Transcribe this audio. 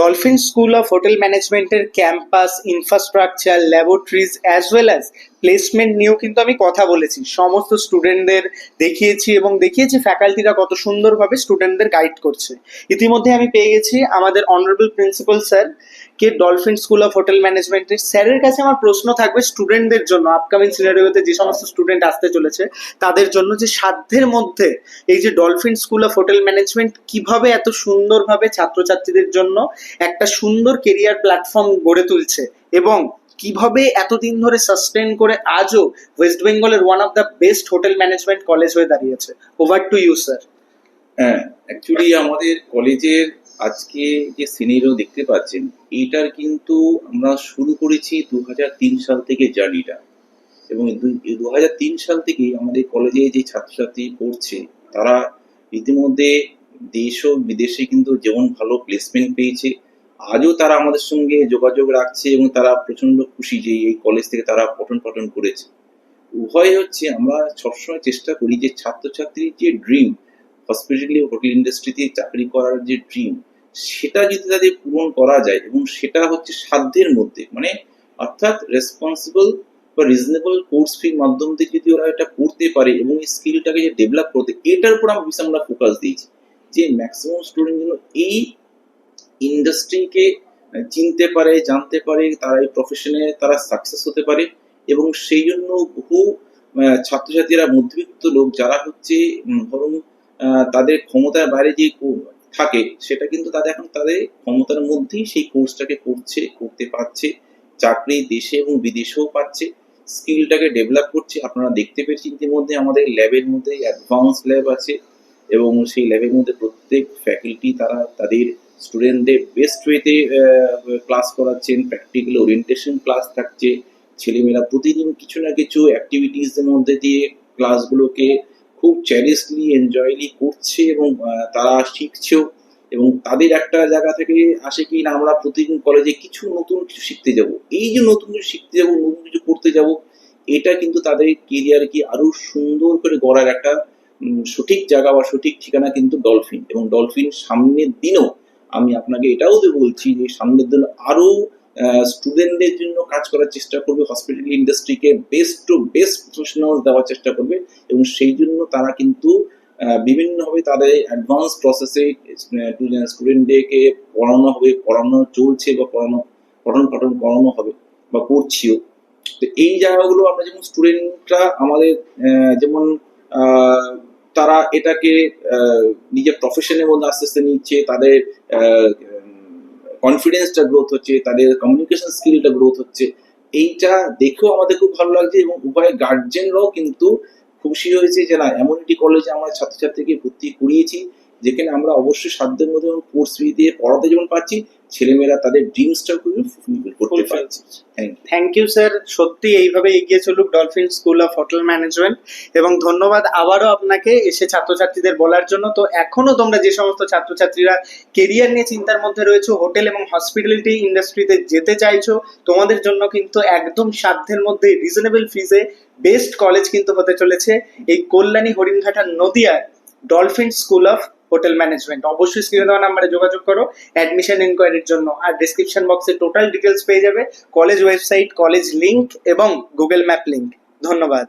Dolphin school of hotel ম্যানেজমেন্টের campus infrastructure laboratories as well as placement নিয়েও কিন্তু আমি কথা বলেছি। সমস্ত স্টুডেন্টদের দেখিয়েছি এবং দেখিয়েছি ফ্যাকাল্টিরা কত সুন্দরভাবে স্টুডেন্টদের গাইড করছে। ইতিমধ্যে আমি পেয়ে গেছি আমাদের অনারেবল প্রিন্সিপাল স্যার কে ডলফিন স্কুল অফ হোটেল ম্যানেজমেন্টের স্যারের কাছে আমার প্রশ্ন থাকবে স্টুডেন্টদের জন্য আপকামিং সিনারিওতে যে সমস্ত স্টুডেন্ট আসতে চলেছে, তাদের জন্য যে সাধ্যের মধ্যে এই যে Dolphin school of hotel management কীভাবে এত সুন্দরভাবে ছাত্রছাত্রীদের জন্য একটা সুন্দর কেরিয়ার প্ল্যাটফর্ম গড়ে তুলছে এবং কীভাবে এতদিন ধরে সাস্টেন করে আজও ওয়েস্ট বেঙ্গলের one of the best hotel management college হয়ে দাঁড়িয়েছে? ওভার টু ইউ স্যার হ্যাঁ অ্যাকচুয়ালি আমাদের কলেজের আজকে যে সিনিয়রও দেখতে পাচ্ছেন এইটার কিন্তু আমরা শুরু করেছি দু সাল থেকে জার্নিটা। এবং দু হাজার তিন সাল থেকেই আমাদের কলেজে যে ছাত্রছাত্রী পড়ছে, তারা ইতিমধ্যে দেশ ও বিদেশে কিন্তু যেমন ভালো প্লেসমেন্ট পেয়েছে আজও তারা আমাদের সঙ্গে যোগাযোগ রাখছে এবং তারা প্রচণ্ড খুশি যে এই কলেজ থেকে তারা পঠন পাঠন করেছে। উভয় হচ্ছে আমরা সবসময় চেষ্টা করি যে ছাত্রছাত্রীর যে ড্রিম হসপিটালি হোটেল ইন্ডাস্ট্রিতে চাকরি করার যে ড্রিম সেটা যদি তাদের পূরণ করা যায় এবং সেটা হচ্ছে সাধ্যের মধ্যে। মানে অর্থাৎ রেসপন্সিবল বা রিজনেবল কোর্স ফির মাধ্যম থেকে যদি ওরা এটা করতে পারে এবং এই স্কিলটাকে যে ডেভেলপ করতে, এটার উপর আমরা আমরা ফোকাস দিয়েছি যে ম্যাক্সিমাম স্টুডেন্ট যেন এই ইন্ডাস্ট্রিকে চিনতে পারে, জানতে পারে, তারা এই প্রফেশনে তারা সাকসেস হতে পারে এবং সেই জন্য বহু ছাত্রছাত্রীরা, মধ্যবিত্ত লোক যারা হচ্ছে ধরুন তাদের ক্ষমতার বাইরে যে থাকে, সেটা কিন্তু তাদের এখন তাদের ক্ষমতার মধ্যেই সেই কোর্সটাকে করছে, করতে পারছে, চাকরি দেশে এবং বিদেশেও পাচ্ছে স্কিলটাকে ডেভেলপ করছে। আপনারা দেখতে পেয়েছেন ইতিমধ্যে আমাদের ল্যাবের মধ্যে অ্যাডভান্স ল্যাব আছে এবং সেই ল্যাবের মধ্যে প্রত্যেক ফ্যাকাল্টি তারা তাদের স্টুডেন্টদের বেস্ট ওয়েতে ক্লাস করাচ্ছেন প্র্যাকটিক্যাল ওরিয়েন্টেশন ক্লাস থাকছে, ছেলেমেয়েরা প্রতিদিন কিছু না কিছু অ্যাক্টিভিটিসের মধ্যে দিয়ে ক্লাসগুলোকে খুব চ্যারিসলি এনজয়লি করছে এবং তারা শিখছেও এবং তাদের একটা জায়গা থেকে আসে কি না, আমরা প্রতিদিন কলেজে কিছু নতুন কিছু শিখতে যাব। এই যে নতুন কিছু শিখতে যাব, নতুন কিছু করতে যাব, এটা কিন্তু তাদের কেরিয়ারকে আরও সুন্দর করে গড়ার একটা সঠিক জায়গা বা সঠিক ঠিকানা কিন্তু ডলফিন এবং ডলফিন সামনের দিনও আমি আপনাকে এটাও বলছি যে সামনের দিন আরও স্টুডেন্টদের জন্য কাজ করার চেষ্টা করবে হসপিটাল ইন্ডাস্ট্রিকে বেস্ট টু বেস্ট প্রফেশনাল দেওয়ার চেষ্টা করবে এবং সেই জন্য তারা কিন্তু বিভিন্নভাবে তাদের অ্যাডভান্স প্রসেসে স্টুডেন্টদেরকে পড়ানো হবে, পড়ানো চলছে বা পড়ানো, পঠন পাঠন করানো হবে বা করছিও। তো এই জায়গাগুলো আমরা যেমন স্টুডেন্টরা আমাদের যেমন তারা এটাকে নিজের প্রফেশনের মধ্যে আস্তে আস্তে নিচ্ছে, তাদের কনফিডেন্সটা গ্রোথ হচ্ছে, তাদের কমিউনিকেশন স্কিলটা গ্রোথ হচ্ছে। এইটা দেখেও আমাদের খুব ভালো লাগছে এবং উভয় গার্জেনরাও কিন্তু খুশি হয়েছে যে না, এমন একটি কলেজে আমরা ছাত্রছাত্রীকে ভর্তি করিয়েছি। যেখানে আমরা অবশ্যই সাধ্যের মধ্যে কোর্স ফি দিয়ে পড়াতে যেমন পারছি ছেলেমেয়েরা তাদের ড্রিমসটাও খুবই ফুলফিল করতে পারছে। Thank you thank you sir সত্যি এইভাবে এগিয়ে চলুক Dolphin school of hotel management এবং ধন্যবাদ আবারও আপনাকে এসে ছাত্রছাত্রীদের বলার জন্য। তো এখনও তোমরা যে সমস্ত ছাত্রছাত্রীরা কেরিয়ার নিয়ে চিন্তার মধ্যে রয়েছে হোটেল এবং হসপিটালিটি ইন্ডাস্ট্রিতে যেতে চাইছো তোমাদের জন্য কিন্তু একদম সাধ্যের মধ্যে রিজনেবল ফিজে বেস্ট কলেজ কিন্তু হতে চলেছে। এই কল্যাণী হরিণঘাটা নদিয়ার Dolphin school of hotel management. অবশ্যই স্ক্রিনে দেওয়া নাম্বারে যোগাযোগ করো। অ্যাডমিশন ইনকোয়ারির জন্য। আর ডিসক্রিপশন বক্সে টোটাল ডিটেলস পেয়ে যাবে। কলেজ ওয়েবসাইট কলেজ লিঙ্ক এবং গুগল ম্যাপ লিঙ্ক ধন্যবাদ।